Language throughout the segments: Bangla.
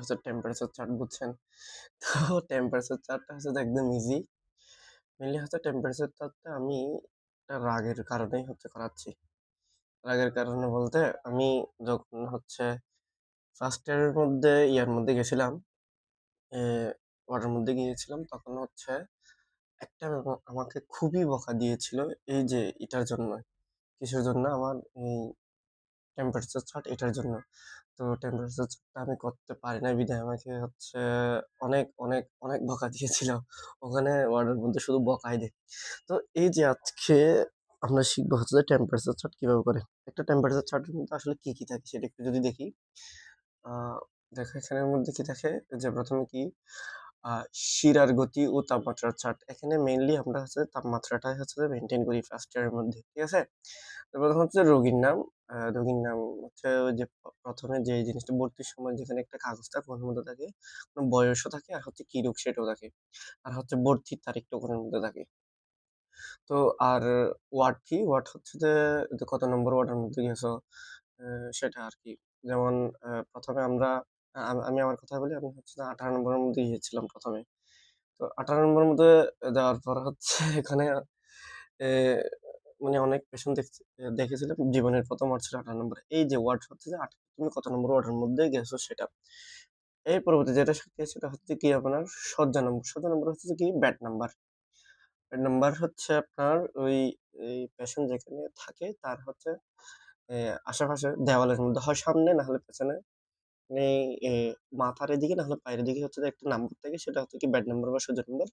হচ্ছে টেম্পারেচার চার্ট বুঝছেন? তো টেম্পারেচার চার্টটা হচ্ছে একদম ইজি। মেনলি হচ্ছে টেম্পারেচার চার্টটা আমি একটা রাগের কারণেই হচ্ছে করাচ্ছি। রাগের কারণে বলতে আমি যখন হচ্ছে ফার্স্ট ইয়ারের মধ্যে ইয়ার মধ্যে গেছিলাম, এ ওয়ার্ডের মধ্যে গিয়েছিলাম তখন হচ্ছে একটা আমাকে খুবই বকা দিয়েছিল এই যে এটার জন্য। কিসের জন্য? আমার এই টেম্পারেচার চার্ট এটার জন্য। তো টেম্পারেচার চার্টটা আমি করতে পারি না বিধায় আমাকে হচ্ছে অনেক, অনেক, অনেক বকা দিয়েছিল। ওখানে ওয়ার্ডের মধ্যে শুধু বকাই দেয়। তো এই যে আজকে আমরা শিখব হচ্ছে যে টেম্পারেচার চার্ট কীভাবে করে। একটা টেম্পারেচার চার্টের মধ্যে আসলে কী কী থাকে সেটা একটু যদি দেখি। দেখো এখানের মধ্যে কী থাকে যে ১ম এ কি শিরার গতি ও তাপমাত্রার চার্ট। এখানে মেইনলি আমরা হচ্ছে তাপমাত্রাটাই হচ্ছে যে মেইনটেইন করি ফার্স্ট ইয়ারের মধ্যে। ঠিক আছে? ১ম হচ্ছে রোগীর নাম। রোগীর নাম হচ্ছে যে প্রথমে যে জিনিসটা ভর্তির সময় যেখানে একটা কাগজ থাকে ওখানের মধ্যে থাকে, কোনো বয়সও থাকে আর হচ্ছে কি রোগ সেটাও থাকে। আর হচ্ছে ভর্তির তারিখটা ওখানের মধ্যে থাকে। তো আর ওয়ার্ড কি? ওয়ার্ড হচ্ছে যে কত নম্বর ওয়ার্ডের মধ্যে গেছো সেটা আর কি যেমন প্রথমে আমরা আমি আমার কথা বলি, আমি হচ্ছে ১৮ নম্বরের মধ্যে গিয়েছিলাম প্রথমে তো ১৮ নম্বরের মধ্যে যাওয়ার পর হচ্ছে এখানে মানে অনেক পেশেন্ট দেখছি দেখেছিলাম জীবনের প্রথম ওয়ার্ড ছিল ১৮ নম্বরে। এই যে ওয়ার্ড হচ্ছে যে তুমি কত নম্বর ওয়ার্ডের মধ্যে গেছো সেটা। এর পরবর্তী যেটা শিখতে সেটা হচ্ছে কি আপনার শয্যা নম্বর। শয্যা নম্বর হচ্ছে কি বেড নাম্বার। বেড নাম্বার হচ্ছে আপনার ওই, এই পেশেন্ট যেখানে থাকে তার হচ্ছে আশেপাশে দেওয়ালের মধ্যে হয় সামনে না হলে পেছনে মানে মাথার এদিকে না হলে পায়ের দিকে হচ্ছে যে একটা নাম্বার থাকে সেটা হচ্ছে কি ব্যাড নাম্বার বা শয্যা নাম্বার।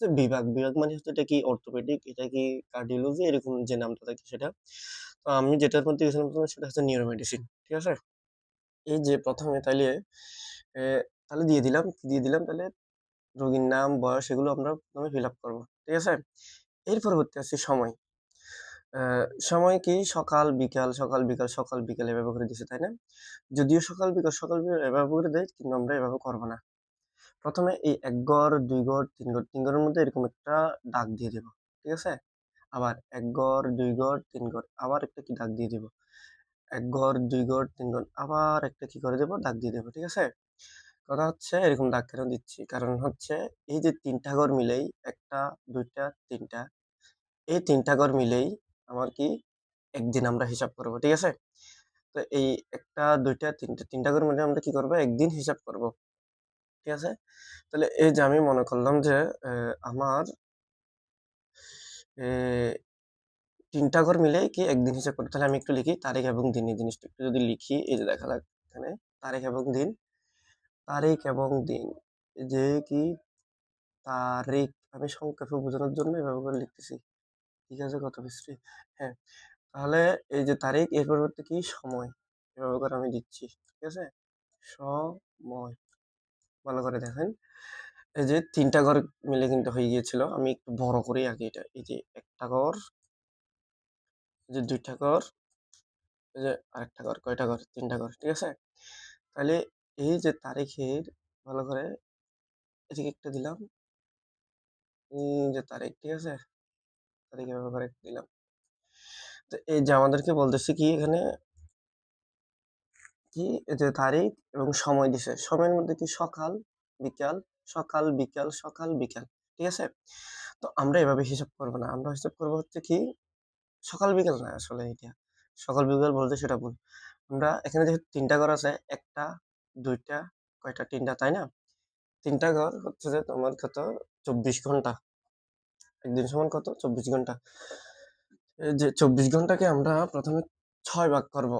যে বিভাগ, বিভাগ মানে হচ্ছে এটা কি অর্থোপেডিক, এটা কি কার্ডিওলজি এরকম যে নামটা থাকে সেটা। তো আমি যেটার মধ্যে গেছিলাম ১ম এ সেটা হচ্ছে নিউরো মেডিসিন। ঠিক আছে? এই যে ১ম এ তাইলে তাহলে দিয়ে দিলাম, দিয়ে দিলাম তাহলে রোগীর নাম, বয়স এগুলো আমরা ১ম এ ফিল আপ করব। ঠিক আছে? এর পরবর্তী আছে সময়। সময় কি সকাল, বিকাল, সকাল, বিকাল, সকাল, বিকাল এভাবে করে দিছে, তাই না? যদিও সকাল, বিকাল, সকাল, বিকাল এভাবে করে দেয় কিন্তু আমরা এভাবে করব না। প্রথমে এই এক গড়, দুই গড়, তিন গড়, তিন গড়ের মধ্যে এরকম একটা দাগ দিয়ে দিব। ঠিক আছে? আবার এক গড়, দুই গড়, তিন গড় আবার একটা কি দাগ দিয়ে দিব। এক গড়, দুই গড়, তিন গড় আবার একটা কি করে দেব দাগ দিয়ে দেব। ঠিক আছে? কথা হচ্ছে এরকম দাগ কেন দিচ্ছি? কারণ হচ্ছে এই যে ৩ টা ঘর মিলেই ১ টা, ২ টা, ৩ টা এই ৩ টা ঘর মিলেই আমার কি একদিন আমরা হিসাব করব। ঠিক আছে? তো এই ১ টা, ২ টা, ৩ টা, ৩ টা ঘর মিলে আমরা কি করব? একদিন হিসাব করব। ঠিক আছে? তাহলে এই যে আমি মনে করলাম যে আমার তিনটা ৩ ঘর মিলে কি একদিন হিসাব করব। তাহলে আমি একটু লিখি তারিখ এবং দিন এই জিনিসটা একটু যদি লিখি এই যে দেখা এখানে তারিখ এবং দিন, তারিখ এবং দিন যে কি তারিখ আমি সংক্ষেপে বোঝানোর জন্য এভাবে করে লিখতেছি। ঠিক আছে কত বিশ্রী? হ্যাঁ, তাহলে এই যে তারিখ এর পরিবর্তে কি সময়। এভাবে করে আমি দিচ্ছি। ঠিক আছে? সময়। ভালো করে দেখেন। এই যে ৩ টা ঘর মিলে কিন্তু হয়ে গিয়েছিল। আমি একটু বড় করেই আঁকি এটা। এই যে ১ টা ঘর, যে ২ টা ঘর, এই যে আরেকটা ঘর। কয়টা ঘর? ৩ টা ঘর। ঠিক আছে? তাহলে এই যে তারিখের ভালো করে এদিকে একটা দিলাম। এই যে তারিখ। ঠিক আছে? তারিখ এভাবে করে একটা দিলাম। তো এই যে আমাদেরকে বলতেছে কি এখানে কি যে তারিখ এবং সময় দিছে। সময়ের মধ্যে কি সকাল, বিকাল, সকাল, বিকাল, সকাল, বিকাল। ঠিক আছে? তো আমরা এভাবে হিসাব করব না। আমরা হিসাব করব হচ্ছে কি সকাল বিকাল না আসলে এটা। সকাল বিকাল বলতে সেটা ভুল। আমরা এখানে যেহেতু তিনটা ঘর আছে একটা দুইটা কয়টা? তিনটা তাই না? তিনটা ঘর হচ্ছে যে তোমার কত ২৪ ঘণ্টা। একদিন সমান কত? ২৪ ঘণ্টা। যে ২৪ ঘন্টাকে আমরা ১ম এ ৬ ভাগ করব।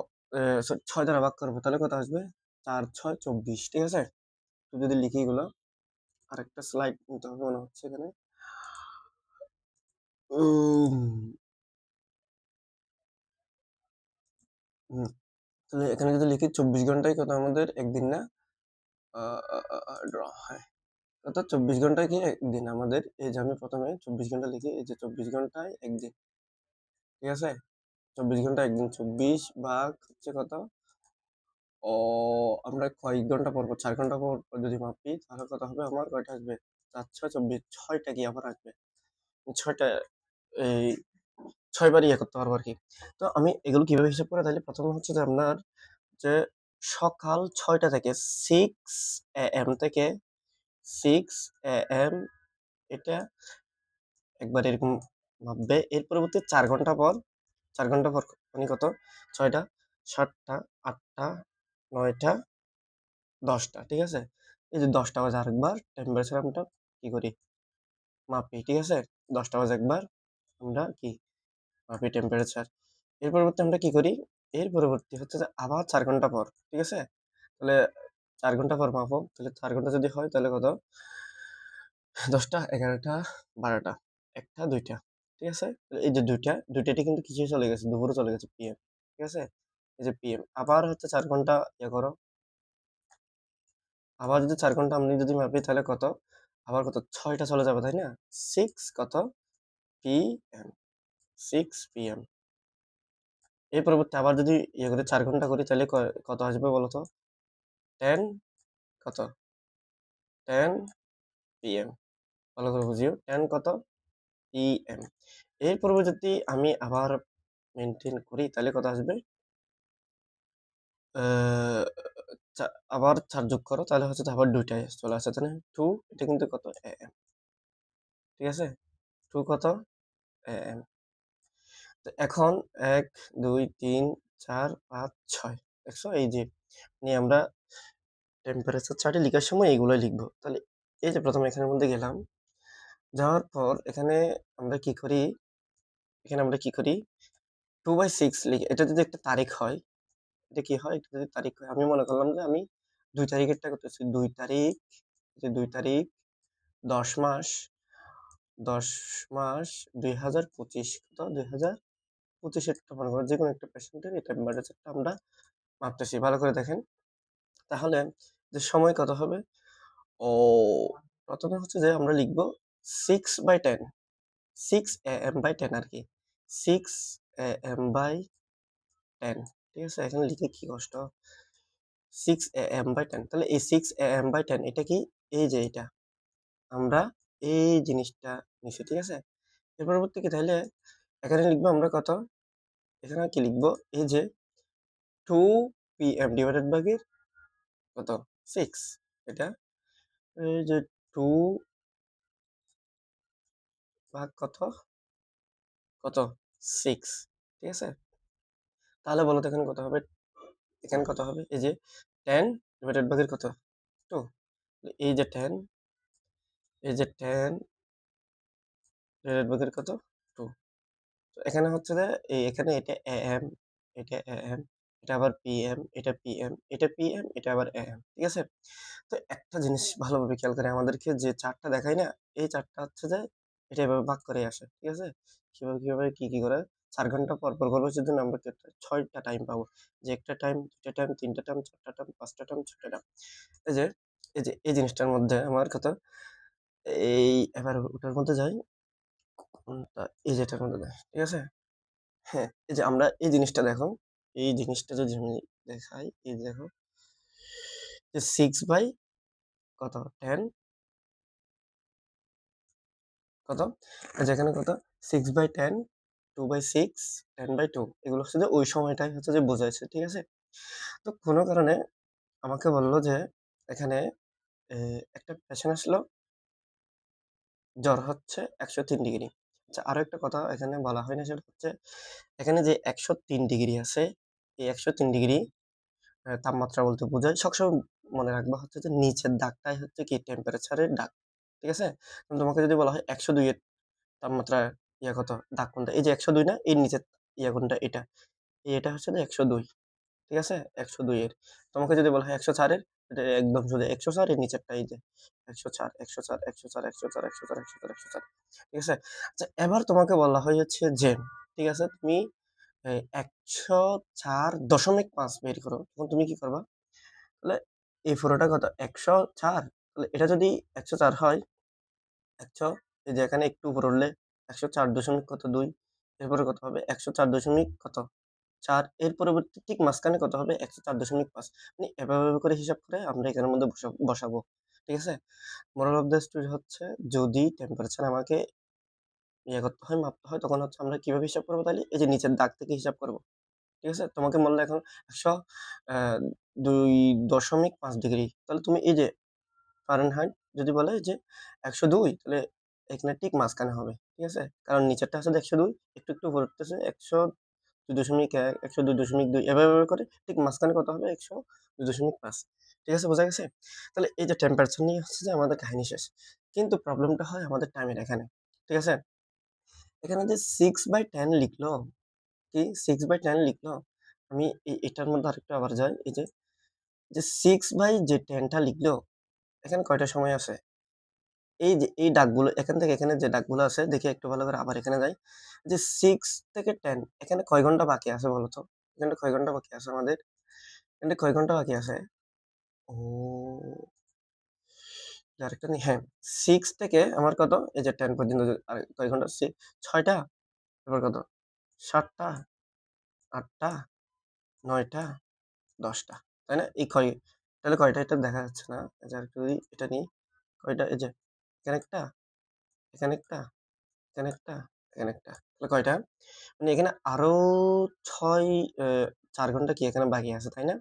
৬ দ্বারা ভাগ করব। তাহলে কত আসবে? ৪, ৬, ২৪ ঠিক আছে? তো যদি লিখি এগুলো আরেকটা স্লাইড নিতে হবে মনে হচ্ছে এখানে। তাহলে এখানে যদি লিখি ২৪ ঘন্টায় কত আমাদের একদিন না? ড্র হ্যাঁ। অর্থাৎ ২৪ ঘন্টায় কি একদিন আমাদের এই যে আমি প্রথমে চব্বিশ ঘণ্টা লিখি এই যে ২৪ ঘন্টায় একদিন। ঠিক আছে? চব্বিশ ঘণ্টা একদিন ২৪ ভাগ হচ্ছে কত? ও আমরা কয়েক ঘণ্টা পর, ৪ ঘণ্টা পর, যদি মাপি তাহলে কত হবে আমার কয়টা আসবে? ৪, ৬, ২৪ ৬ টা কি আবার আসবে। ছয়টা এই ৬ বার ইয়ে করতে পারব আর কি তো আমি এগুলো কীভাবে হিসাব করে তাহলে ১ম এ হচ্ছে যে আপনার যে সকাল ছয়টা থেকে সিক্স এ এম থেকে 6 এম এটা একবার এরকম মাপবে। এর পরবর্তী চার ঘণ্টা পর চার ঘণ্টা পর মানে কত? ৬টা, ৭টা, ৮টা, ৯টা, ১০টা। ঠিক আছে? এই যে ১০টা বাজে আরেকবার টেম্পারেচার আমরা কী করি? মাপি। ঠিক আছে? ১০টা বাজে একবার আমরা কি মাপি টেম্পারেচার। এর পরবর্তী আমরা কি করি? এর পরবর্তী হচ্ছে যে আবার চার ঘণ্টা পর। ঠিক আছে? তাহলে ৪ ঘণ্টা পর মাপো। তাহলে চার ঘণ্টা যদি হয় তাহলে কত? ১০টা, ১১টা, 12টা, ১টা, ২টা। ঠিক আছে? এই যে ২টা, ২টাটি কিন্তু কিসে চলে গেছে? দুপুরে চলে গেছে পিএম। ঠিক আছে? এই যে পিএম। আবার হচ্ছে ৪ ঘণ্টা ইয়ে করো। আবার যদি চার ঘণ্টা আপনি যদি মাপি তাহলে কত? আবার কত? ছয়টা চলে যাবে, তাই না? সিক্স কত? পিএম। 6 পিএম। এর পরবর্তী আবার যদি ইয়ে করে চার ঘণ্টা করি তাহলে কত আসবে বলো তো? 10 কত? 10 পিএম। ভালো করে বুঝিও। 10 কত? পিএম। এর পূর্বে যদি আমি আবার মেইনটেইন করি তাহলে কত আসবে? আবার ৪ যোগ করো তাহলে হচ্ছে আবার দুইটাই চলে তাই না? 2 এটা কিন্তু কত? এম ঠিক আছে? টু কত? এএম। তো এখন ১, ২, ৩, ৪, ৫, ৬ দেখছ? এই যে নিয়ে আমরা টেম্পারেচার চার্টে লিখার সময় এগুলাই লিখব। তাহলে এই যে প্রথমে এখানের মধ্যে গেলাম। যাওয়ার পর এখানে আমরা কি করি? এখানে আমরা কি করি? 2/6 লিখি। এটা যদি একটা তারিখ হয়, এটা কি হয়? এটা যদি তারিখ হয়, আমি মনে করলাম যে আমি ২ তারিখেরটা করতেছি। দুই তারিখ, যে ২ তারিখ ১০ মাস ১০ মাস দুই হাজার পঁচিশ ২০২৫ কত? ২০২৫ এরটা মনে করো যে কোনো একটা পেশেন্টের এই টেম্পারেচারটা আমরা মাপতেছি। ভালো করে দেখেন। তাহলে যে সময় কত হবে? ও, প্রথমে হচ্ছে যে আমরা লিখব six by ten six A M by ten আর কি six A M by ten ঠিক আছে? এখানে লিখে কি কষ্ট? Six A M by ten তাহলে এই six A M by ten এটা কি? এই যে এটা। আমরা এই জিনিসটা নিছি। ঠিক আছে? এর পরবর্তী কি তাহলে এখানে লিখব আমরা কত? এখানে কি লিখব? এই যে 2 পিএম ডিভাইডেড বাই? কত? 6 এটা এই যে টু ভাগ কত? কত? সিক্স ঠিক আছে? তাহলে বলো তো এখানে কত হবে? এখানে কত হবে? এই যে টেন ডিভাইডেড বাই কত? টু এই যে টেন এই যে টেন ডিভাইডেড বাই কত? টু তো এখানে হচ্ছে যে এখানে এটা এম এটা এএম এটা আবার পিএম এটা পিএম এটা পিএম এটা আবার এএম ঠিক আছে? তো একটা জিনিস ভালোভাবে খেয়াল করে আমাদেরকে যে চারটা দেখায় না? এই চারটা হচ্ছে যে এটা এভাবে ভাগ করে আসে। ঠিক আছে? কীভাবে কীভাবে কী কী করে চার ঘণ্টা পর, পর করব সেজন্য আমরা কি ৬ টা টাইম পাবো। যে একটা টাইম, দুটা টাইম, ৩ টা টাইম, ৪ টা টাইম, পাঁচটা টাইম, ছটা টাইম। এই যে, এই যে এই জিনিসটার মধ্যে আমার কত? এই এবার ওটার মধ্যে যাই। এই যে এটার মধ্যে যাই। ঠিক আছে? হ্যাঁ, এই যে আমরা এই জিনিসটা দেখো। এই জিনিসটা যদি আমি দেখাই, এই দেখো। 6 বাই কত? 10 কত? যে এখানে কত? 6/10, 2/6, 10/2 এগুলো হচ্ছে যে ওই সময়টাই হচ্ছে যে বোঝাইছে। ঠিক আছে? তো কোনো কারণে আমাকে বলল যে এখানে একটা পেশেন্ট আসলো জ্বর হচ্ছে ১০৩ ডিগ্রি। আচ্ছা আরও একটা কথা এখানে বলা হয় না সেটা হচ্ছে এখানে যে ১০৩ ডিগ্রি আছে, এই ১০৩ ডিগ্রি তাপমাত্রা বলতে বোঝায় সবসময় মনে রাখবা হচ্ছে যে নিচের দাগটাই হচ্ছে কি টেম্পারেচারের দাগ। ঠিক আছে? তোমাকে যদি বলা হয় একশো দুইয়ের তাপমাত্রা ইয়া কত? দাগ কোনটা? এই যে ১০২ না? এর নিচের ইয়া কোনটা? এটা। এটা হচ্ছে যে ১০২ ঠিক আছে? একশো দুইয়ের তোমাকে যদি বলা হয় একশো চারের এটা একদম সোজা ১০৪ এর নিচেরটা এই যে, একশো চার একশো চার একশো চার একশো চার একশো চার একশো চার একশো চার, ঠিক আছে? আচ্ছা এবার তোমাকে বলা হয়েছে যে ঠিক আছে তুমি এ ১০৪.৫ বের করো। তখন তুমি কি করবা? তাহলে এই পুরোটা কত? ১০৪ তাহলে এটা যদি ১০৪ হয় ১০০ এই যে এখানে একটু উপরে উঠলে ১০৪ দশমিক কত ২ এরপরে কত হবে? ১০৪ দশমিক কত? ৪ এর পরবর্তী ঠিক মাঝখানে কত হবে? ১০৪.৫ মানে এভাবে, করে হিসাব করে আমরা এখানের মধ্যে বসা বসাবো। ঠিক আছে? মোরাল অফ দ্যা স্টোরি হচ্ছে যদি টেম্পারেচার আমাকে ইয়ে করতে হয়, মাপতে হয় তখন হচ্ছে আমরা কীভাবে হিসাব করব তাহলে এই যে নিচের দাগ থেকে হিসাব করব। ঠিক আছে? তোমাকে বলল এখন একশো দুই দশমিক পাঁচ ডিগ্রি। তাহলে তুমি এই যে ফারেনহাইট যদি বলে যে 102 তাহলে এখানে ঠিক মাঝখানে হবে। ঠিক আছে? কারণ নিচেরটা হচ্ছে 102 একটু, একটু উপরে উঠতেছে 102.1, 102.2 এভাবে, এভাবে করে ঠিক মাঝখানে কত হবে 102.5 ঠিক আছে? বোঝা গেছে? তাহলে এই যে টেম্পারেচার নিয়ে হচ্ছে যে আমাদের কাহিনী শেষ। কিন্তু প্রবলেমটা হয় আমাদের টাইমের এখানে। ঠিক আছে? এখানে যে 6/10 লিখলো, কি 6/10 লিখলো, আমি এটার মধ্যে আরেকটু আবার যাই। এই যে, 6 বাই যে 10 টা লিখলো, এখানে কয়টা সময় আছে? এই যে এই দাগগুলো এখান থেকে এখানে যে দাগগুলো আছে দেখি একটু ভালো করে আবার এখানে যাই। যে 6 থেকে 10 এখানে কয় ঘণ্টা বাকি আছে বলো তো? এখানে কয় ঘণ্টা বাকি আছে আমাদের? এখানে কয় ঘণ্টা বাকি আছে? ও আরেকটা নি হ্যাঁ, 6 থেকে আমার কত? এই যে 10 পর্যন্ত কয় ঘণ্টা? 6 তারপর কত? 7 টা? 8 টা? 9 টা? 10 টা। তাই না? এই কয় তাহলে কয়টা এটা দেখা যাচ্ছে না। এই যে আরেকটু যদি এটা নিই, কয়টা? এই যে এখানে একটা, এখানে একটা, এখানে একটা, এখানে একটা। তাহলে কয়টা? মানে এখানে আরও 6 এ 4 ঘণ্টা কি এখানে বাকি আছে, তাই না?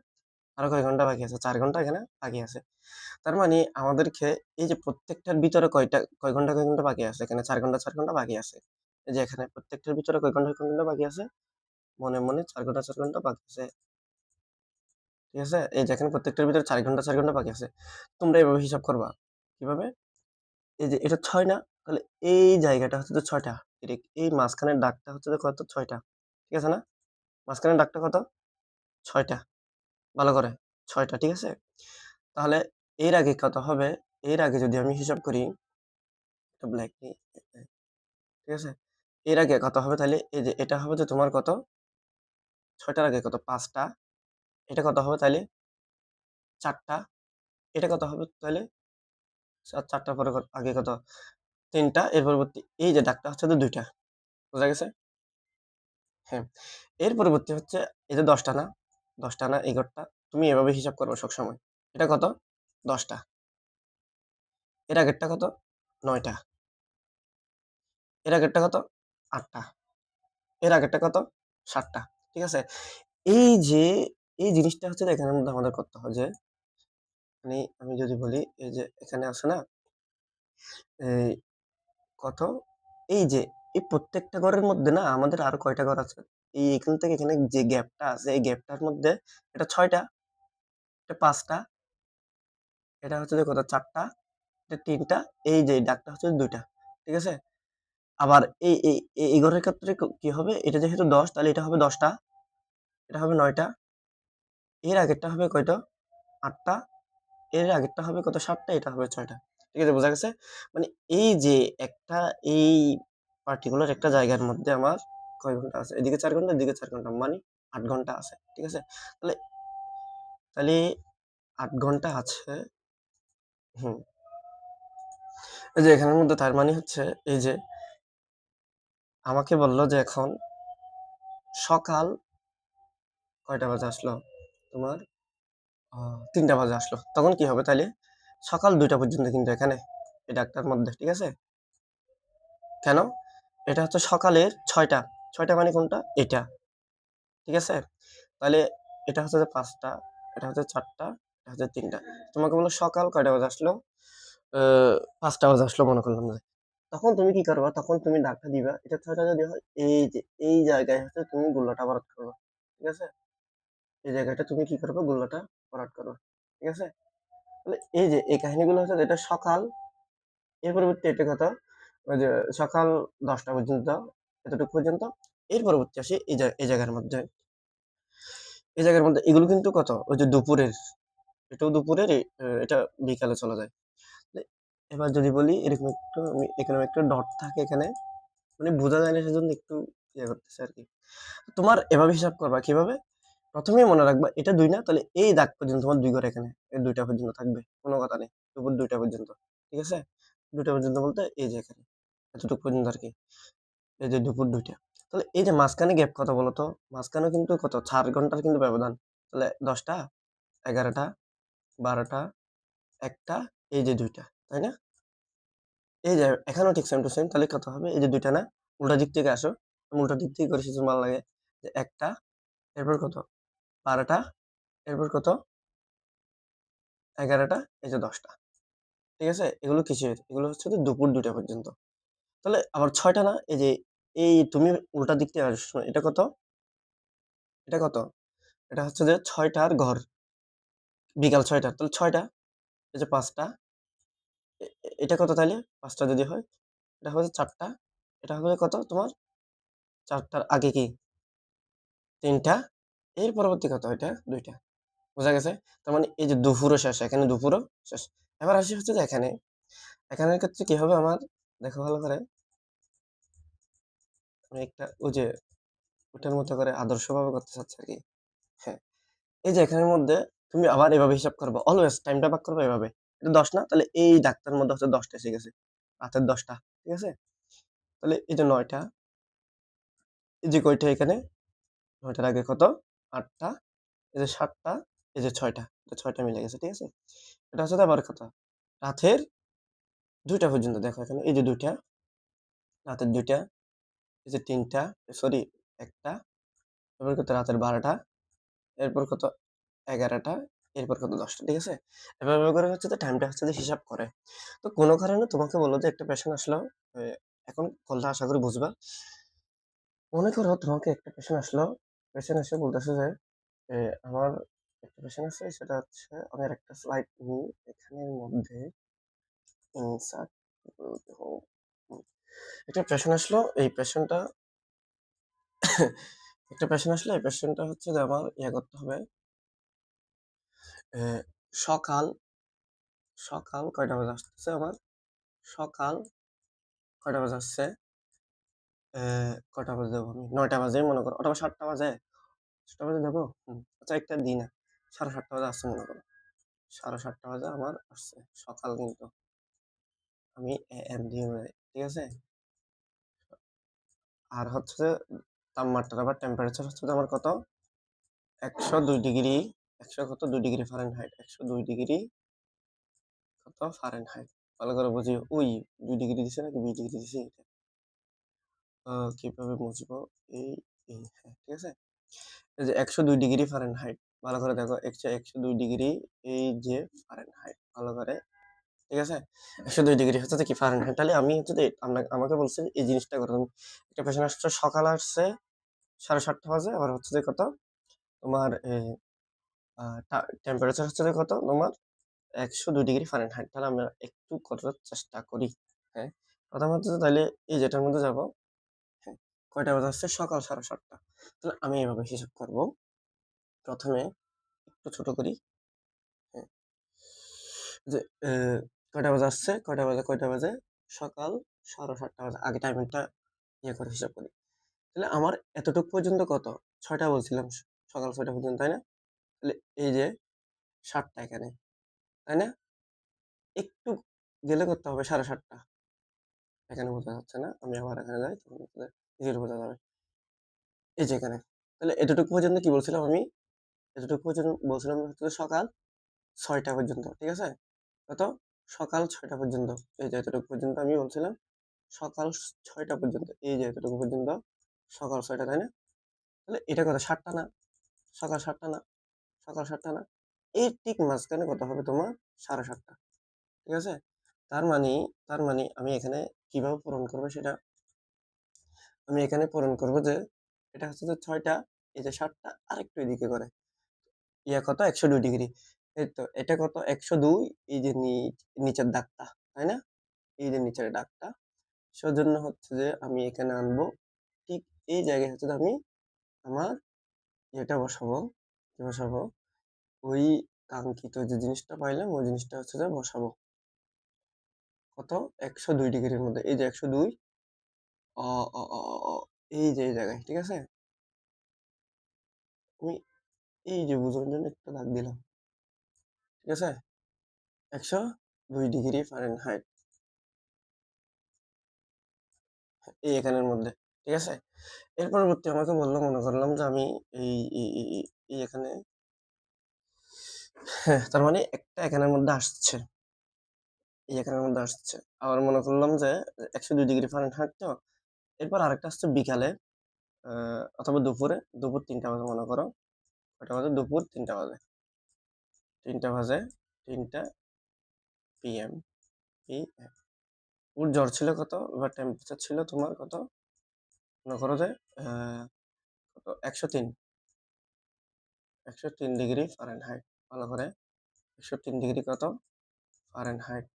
আরও কয় ঘণ্টা বাকি আছে? চার ঘণ্টা এখানে বাকি আছে। তার মানে আমাদেরকে এই যে প্রত্যেকটার ভিতরে কয়টা কয় ঘণ্টা, কয় ঘণ্টা বাকি আছে? এখানে চার ঘণ্টা, চার ঘণ্টা বাকি আছে। এই যে এখানে প্রত্যেকটার ভিতরে কয় ঘণ্টা, কয় ঘণ্টা বাকি আছে? মনে, মনে চার ঘণ্টা, 4 ঘণ্টা বাকি আছে। ঠিক আছে? এই যে এখানে প্রত্যেকটার ভিতরে চার ঘণ্টা, চার ঘণ্টা বাকি আছে। তোমরা এভাবে হিসাব করবা। কীভাবে? এই যে এটা ছয় না? তাহলে এই জায়গাটা হচ্ছে তো 6 টা। এই মাঝখানের ডাকটা হচ্ছে যে কত? ছয়টা ঠিক আছে না? মাঝখানের ডাকটা কত? 6 টা। ভালো করে, ছয়টা, ঠিক আছে? তাহলে এর আগে কত হবে? এর আগে যদি আমি হিসাব করি ব্ল্যাক। ঠিক আছে? এর আগে কত হবে তাহলে এই যে এটা হবে যে তোমার কত? ছয়টার আগে কত? পাঁচটা এটা কত হবে তাহলে চারটা এটা কত হবে? ৪ ৪ পরে আগে কত? তিনটা এর পরবর্তী, এই যে ডাকটা হচ্ছে তো দুইটা বোঝা গেছে? হ্যাঁ। এর পরবর্তী হচ্ছে, এই যে দশটা না? 10 টা না এই ঘরটা? তুমি এভাবে হিসাব করবা সবসময়। এটা কত? দশটা এর আগেরটা কত? নয়টা এর আগেরটা কত? আটটা এর আগেরটা কত? 7 টা। ঠিক আছে? এই যে, এই জিনিসটা হচ্ছে এখানের মধ্যে আমাদের করতে হয় যে মানে আমি যদি বলি, এই যে এখানে আছে না? এই কত? এই যে, এই প্রত্যেকটা ঘরের মধ্যে না আমাদের আরও কয়টা ঘর আছে? এই এখান থেকে এখানে যে গ্যাপটা আছে এই গ্যাপটার মধ্যে এটা 6 টা, এটা 5 টা, এটা হচ্ছে যে কত? 4 টা, এটা 3 টা, এই যে ডাকটা হচ্ছে দুইটা ঠিক আছে? আবার এই এই ঘরের ক্ষেত্রে ক হবে? এটা যেহেতু 10 তাহলে এটা হবে দশটা এটা হবে নয়টা এর আগেরটা হবে কয়টা? আটটা এর আগেরটা হবে কত? সাতটা এটা হবে ছয়টা ঠিক আছে? বোঝা গেছে? মানে এই যে একটা এই পার্টিকুলার একটা জায়গার মধ্যে আমার কয় ঘণ্টা আছে? এদিকে চার ঘণ্টা, এদিকে চার ঘণ্টা। মানে আট ঘণ্টা আছে। ঠিক আছে? তাহলে তাহলে আট ঘণ্টা আছে হুম। এই যে এখানের মধ্যে তার মানে হচ্ছে এই যে আমাকে বলল যে এখন সকাল কয়টা বাজে আসলো? তোমার ৩ বাজে আসলো। তখন কি হবে তাহলে সকাল দুইটা পর্যন্ত কিন্তু এখানে এই দাগটার মধ্যে। ঠিক আছে? কেন? এটা হচ্ছে সকালের ৬ টা। ৬ টা মানে কোনটা? এটা। ঠিক আছে? তাহলে এটা হচ্ছে যে ৫ টা, এটা হচ্ছে ৪ টা, এটা হচ্ছে তিনটা তোমাকে বলল সকাল কয়টা বাজে আসলো? ৫ বাজে আসলো মনে করলাম না তখন তুমি কি করবা? তখন তুমি ডাকটা দিবা। এটা ৬ টা যদি হয় এই যে এই জায়গায় হচ্ছে তুমি গুল্লাটা ভরাট করবা। ঠিক আছে? এই জায়গাটা তুমি কি করবা? গোল্লাটা বরাদ করবা। ঠিক আছে? তাহলে এই যে এই কাহিনীগুলো হচ্ছে এটা সকাল এর পরবর্তী এটা কথা ওই যে সকাল ১০ টা পর্যন্ত এতটুকু পর্যন্ত। এর পরবর্তী আসি এই জায়গার মধ্যে। এই জায়গার মধ্যে এগুলো কিন্তু কত? ওই যে দুপুরের। এটাও দুপুরের এটা বিকালে চলে যায়। এবার যদি বলি এরকম একটু, আমি এখানে একটা ডট থাকে এখানে। মানে বোঝা যায় না সেজন্য একটু ইয়ে করতেছে আর কি তোমার এভাবে হিসাব করবা। কীভাবে? ১ম এই মনে রাখবা, এটা দুই না, তাহলে এই দাগ পর্যন্ত, তোমার দুই ঘর এখানে। এই ২ টা পর্যন্ত থাকবে। কোনো কথা নেই। দুপুর দুইটা পর্যন্ত। ঠিক আছে? ২ টা পর্যন্ত বলতে এই যে এখানে। এতটুকু পর্যন্ত আরকি। এই যে দুপুর ২ টা। তাহলে এই যে মাঝখানে গ্যাপ কত বলো তো? মাঝখানেও কিন্তু কত? চার ঘণ্টার কিন্তু ব্যবধান। তাহলে ১০ টা, ১১ টা, ১২ টা, ১ টা, এই যে ২ টা। তাই না? এই যে এখানেও ঠিক সেম টু সেম। তাহলে কত হবে? এই যে ২ টা না? উল্টা দিক থেকে আসো। উল্টা দিক থেকে করে সেজন্য ভালো লাগে। যে ১ টা, এরপর কত? বারোটা এরপর কত? এগারোটা এই যে দশটা ঠিক আছে এগুলো কিসের এগুলো হচ্ছে দুপুর দুটা পর্যন্ত তাহলে আবার ছয়টা না এই যে এই তুমি উল্টা দিক থেকে আসছো এটা কত? এটা কত? এটা হচ্ছে যে ছয়টার ঘর। বিকাল ছয়টা। তাহলে ছয়টা, এই যে পাঁচটা এটা কত তাহলে পাঁচটা যদি হয়, এটা হবে চারটা, এটা হবে কত তোমার? চারটার আগে কি? তিনটা। এর পরবর্তী কত এটা? দুইটা। বোঝা গেছে? তার মানে এই যে দুপুরও শেষ, এখানে দুপুরও শেষ। এবার আসি হচ্ছে যে এখানে। এখানের ক্ষেত্রে কি হবে আমার? দেখো ভালো করে। আমি একটা ওই যে ওটার মতো করে আদর্শভাবে করতে চাচ্ছি আর কি। হ্যাঁ এই যে এখানের মধ্যে তুমি আবার এভাবে হিসাব করবে অলওয়েজ টাইমটা ভাগ করবে এভাবে। এটা দশ না? তাহলে এই ডাক্তার মধ্যে হচ্ছে দশটা এসে গেছে, রাতের দশটা, ঠিক আছে? তাহলে এই যে নয়টা, এই যে কয়টা এখানে? নয়টার আগে কত? আটটা, এই যে সাতটা, এই যে ছয়টা, এটা ছয়টা মিলে গেছে, ঠিক আছে? এটা হচ্ছে আবার কথা রাতের দুইটা পর্যন্ত দেখো এখানে, এই যে দুইটা, রাতের দুইটা এই যে তিনটা, সরি, একটা, এরপর কত রাতের বারোটা, এরপর কত এগারোটা, এরপর কত দশটা, ঠিক আছে? এভাবে করে হচ্ছে যে টাইমটা হচ্ছে যে হিসাব করে। তো কোনো কারণে তোমাকে বলল যে একটা পেশেন্ট আসলো এখন কলটা আশা করি বুঝবা। মনে করো তোমাকে একটা পেশেন্ট আসলো পেশেন্ট এসে বলতেছে যে আমার একটা পেশেন্ট আছে, সেটা হচ্ছে আমার একটা স্লাইড নিই, এখানের মধ্যে ইনসার্ট একটা পেশেন্ট আসলো এই পেশেন্টটা একটা পেশেন্ট আসলে এই পেশেন্টটা হচ্ছে যে আমার ইয়ে করতে হবে। সকাল সকাল কয়টা বাজে আসতেছে আমার? সকাল কয়টা বাজে আসছে? এ, কয়টা বাজে দেবো আমি? নয়টা বাজে মনে করো অথবা সাতটা বাজে। সাতটা বাজে দেবো আচ্ছা একটা দিন সাড়ে সাতটা বাজে আসছে মনে করো। সাড়ে সাতটা বাজে আমার আসছে সকাল কিন্তু। আমি এম দিয়ে ঠিক আছে? আর হচ্ছে তাপমাত্রা বা টেম্পারেচার হচ্ছে আমার কত? একশো দুই ডিগ্রি, একশো কত? দুই ডিগ্রি ফারেনহাইট একশো দুই ডিগ্রি কত? ফারেনহাইট ভালো করে বুঝি। ওই দুই ডিগ্রি দিছে নাকি? দুই ডিগ্রি দিছে এটা কীভাবে বুঝব? এই এই হ্যাঁ ঠিক আছে? এই যে একশো দুই ডিগ্রি ফারেনহাইট ভালো করে দেখো, একশো একশো দুই ডিগ্রি, এই যে ফারেনহাইট ভালো করে ঠিক আছে? একশো দুই ডিগ্রি হচ্ছে কি ফারেনহাইট তাহলে আমি হচ্ছে যে আপনাকে, আমাকে বলছে এই জিনিসটা করো। তুমি একটা পেশেন্ট আসছে, সকাল আসছে, সাড়ে সাতটা বাজে, আবার হচ্ছে যে কত? তোমার টেম্পারেচার হচ্ছে যে কত? তোমার একশো দুই ডিগ্রি ফারেনহাইট তাহলে আমরা একটু করার চেষ্টা করি হ্যাঁ? প্রথমত তাহলে এই যেটার মধ্যে যাব হ্যাঁ? কয়টা বাজে আসছে? সকাল সাড়ে সাতটা। তাহলে আমি এভাবে হিসাব করব। প্রথমে একটু ছোট করি হ্যাঁ? যে কয়টা বাজে আসছে? কয়টা বাজে কয়টা বাজে? সকাল সাড়ে সাতটা বাজে। আগে টাইমিংটা ইয়ে করে হিসাব করি। তাহলে আমার এতটুকু পর্যন্ত কত? ছয়টা বলছিলাম সকাল ছয়টা পর্যন্ত, তাই না? তাহলে এই যে সাতটা এখানে, তাই না? একটু গেলে করতে হবে সাড়ে সাতটা। এখানে বোঝা যাচ্ছে না? আমি আবার এখানে যাই, তখন নিজের বোঝা যাবে। এই যে এখানে, তাহলে এতটুকু পর্যন্ত কি বলছিলাম আমি? এতটুকু পর্যন্ত বলছিলাম হচ্ছে সকাল ছয়টা পর্যন্ত, ঠিক আছে? কত? সকাল ছয়টা পর্যন্ত, এই যে এতটুকু পর্যন্ত আমি বলছিলাম, সকাল ছয়টা পর্যন্ত, এই যে এতটুকু পর্যন্ত, সকাল ছয়টা, তাই না? তাহলে এটা কত সাতটা না? সকাল সাতটা না? সকাল সাতটা না? এই ঠিক মাঝখানে কত হবে তোমার? সাড়ে সাতটা। ঠিক আছে? তার মানে তার মানে আমি এখানে কীভাবে পূরণ করব সেটা? আমি এখানে পূরণ করব যে, এটা হচ্ছে যে ছয়টা, এই যে সাতটা, আরেকটু এদিকে করে। ইয়া কত? একশো দুই ডিগ্রি। এই তো, এটা কত? একশো দুই? এই যে নিচের দাগটা, তাই না? এই যে নিচের দাগটা। সেজন্য হচ্ছে যে আমি এখানে আনব। ঠিক এই জায়গায় হচ্ছে আমি আমার এটা বসাবো বসাবো? ওই কাঙ্ক্ষিত যে জিনিসটা পাইলাম, ওই জিনিসটা হচ্ছে যে বসাবো। কত? একশো দুই ডিগ্রির মধ্যে। এই যে একশো দুই এই যে এই জায়গায়, ঠিক আছে? আমি এই যে বুঝার জন্য একটা দাগ দিলাম। ঠিক আছে? একশো দুই ডিগ্রি ফারেনহাইট। এই এখানের মধ্যে, ঠিক আছে? এর পরবর্তী আমাকে বলল, মনে করলাম যে আমি এই এখানে হ্যাঁ তার মানে একটা এখানের মধ্যে আসছে। এই এখানের মধ্যে আসছে। আবার মনে করলাম যে একশো দুই ডিগ্রি ফারেনহাইট তো। এরপর আরেকটা আসছে বিকালে অথবা দুপুরে, দুপুর তিনটা বাজে মনে করো। কয়টা বাজে, দুপুর তিনটা বাজে। তিনটা বাজে, তিনটা পিএম পিএম ওর জ্বর ছিল কত? এবার টেম্পারেচার ছিল তোমার কত? মনে করো যে কত? একশো তিন। একশো তিন ডিগ্রি ফারেনহাইট ভালো করে। একশো তিন ডিগ্রি কত? ফারেনহাইট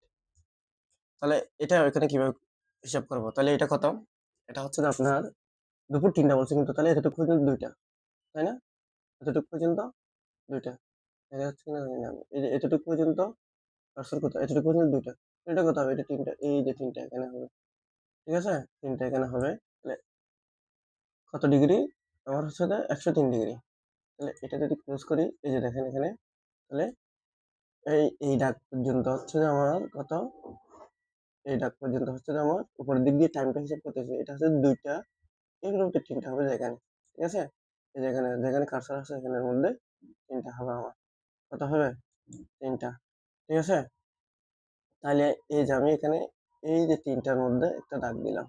তাহলে এটা এখানে কীভাবে হিসাব করব? তাহলে এটা কত? এটা হচ্ছে না আপনার দুপুর তিনটা বলছে কিন্তু তাহলে এতটুকু পর্যন্ত দুইটা, তাই না? এতটুকু পর্যন্ত দুইটা। কিনা জানি না। এতটুকু পর্যন্ত কোথাও এতটুকু পর্যন্ত এটা হবে, এটা তিনটা, এই যে তিনটা এখানে হবে। ঠিক আছে? তিনটা এখানে হবে, তাহলে কত ডিগ্রি? আমার হচ্ছে একশো তিন ডিগ্রি। তাহলে এটা যদি ক্লোজ করি, এই যে দেখেন এখানে, তাহলে এই এই ডাক পর্যন্ত হচ্ছে যে আমার কত? এই ডাক পর্যন্ত হচ্ছে যে আমার উপরের দিক দিয়ে টাইমটা হিসাব করতেছি, এটা হচ্ছে দুইটা মধ্যে তিনটা হবে যেখানে ঠিক আছে? যেখানে যেখানে কার্সর আছে, এখানের মধ্যে তিনটা হবে আমার। কত হবে? তিনটা। ঠিক আছে? তাহলে এই যে আমি এখানে এই যে তিনটার মধ্যে একটা দাগ দিলাম।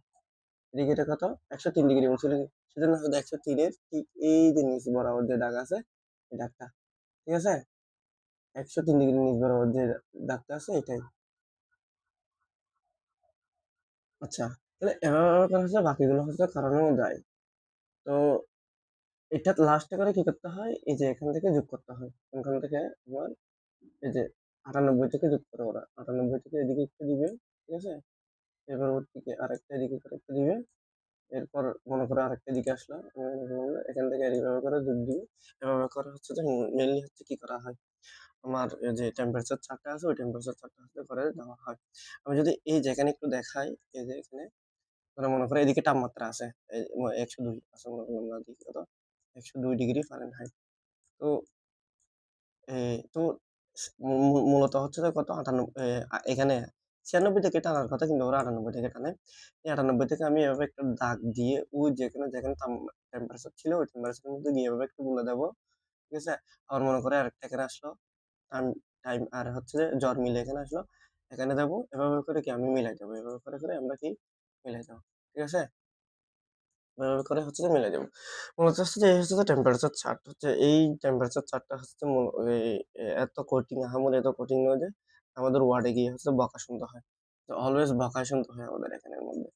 এদিকে এটা কত? একশো তিন ডিগ্রি বলছিল সেজন্য হয়তো একশো তিনের ঠিক এই যে নিচ বরাবর যে দাগ আছে, এই দাগটা। ঠিক আছে? একশো তিন ডিগ্রি নিচ বরাবর যে দাগটা আছে, এটাই। আচ্ছা তাহলে এভাবে করা হচ্ছে বাকিগুলো হচ্ছে কারণেও যায় তো এটা লাস্টে করে কি করতে হয়? এই যে এখান থেকে যোগ করতে হয়। এখান থেকে আমার এই যে আটানব্বই থেকে যোগ করে ওরা। আটানব্বই থেকে এদিকে একটু দিবে, ঠিক আছে? এর পরবর্তীতে আরেকটা এদিকে একটু দিবে। এরপর মনে করে আরেকটা দিকে আসলো। এখান থেকে এইভাবে করে যোগ দিবে। এভাবে করে হচ্ছে যে মেনলি হচ্ছে কি করা হয়? আমার যে টেম্পারেচার চার্টটা আছে, ওই টেম্পারেচার চার্টটা হচ্ছে করে দেওয়া হয়। আমি যদি এই যেখানে একটু দেখাই, এই যে এখানে মানে করে এদিকে তাপমাত্রা আছে। একশো দুই আছে মনে করো আমরা দিকে একশো দুই ডিগ্রি ফারেনহাইট তো তো মূলত হচ্ছে কত? আটানব্বই এখানে ছিয়ানব্বই থেকে টানার কথা কিন্তু ওরা আটানব্বই থেকে টানে। আটানব্বই থেকে আমি এভাবে একটা দাগ দিয়ে ওই যেখানে যেখানে টেম্পারেচার ছিল ওই টেম্পারেচারের মধ্যে গিয়ে এভাবে একটু বলে দেবো। ঠিক আছে? আবার মনে করে আরেকটা এখানে আসলো। টাইম আর হচ্ছে যে জ্বর মিলে এখানে আসলো। এখানে দেবো। এভাবে করে কি আমি মিলাই দেবো? এভাবে করে করে আমরা কি মিলাই দেবো? ঠিক আছে? করে হচ্ছে যে মিলাই দেবো। মূলত হচ্ছে যে, এই হচ্ছে যে টেম্পারেচার চার্ট হচ্ছে, এই টেম্পারেচার চার্টটা হচ্ছে মূল- এত কঠিন আহামরি এত কঠিন নয় যে আমাদের ওয়ার্ডে গিয়ে হচ্ছে বকা শুনতে হয়। অলওয়েজ বকা শুনতে হয় আমাদের এখানের মধ্যে।